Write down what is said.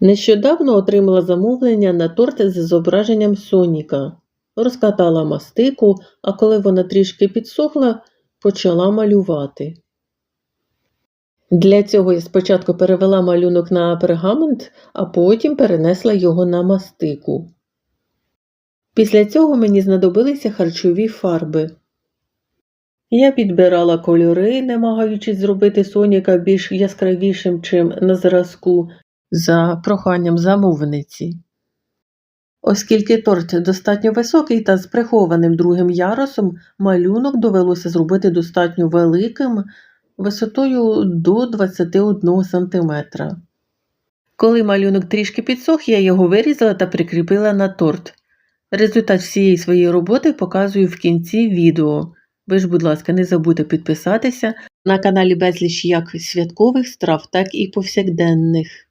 Нещодавно отримала замовлення на торт з зображенням Соніка. Розкатала мастику, а коли вона трішки підсохла, почала малювати. Для цього я спочатку перевела малюнок на пергамент, а потім перенесла його на мастику. Після цього мені знадобилися харчові фарби. Я підбирала кольори, намагаючись зробити Соніка більш яскравішим, чим на зразку, за проханням замовниці. Оскільки торт достатньо високий та з прихованим другим ярусом, малюнок довелося зробити достатньо великим, висотою до 21 см. Коли малюнок трішки підсох, я його вирізала та прикріпила на торт. Результат всієї своєї роботи показую в кінці відео. Ви ж, будь ласка, не забудьте підписатися. На каналі безліч як святкових страв, так і повсякденних.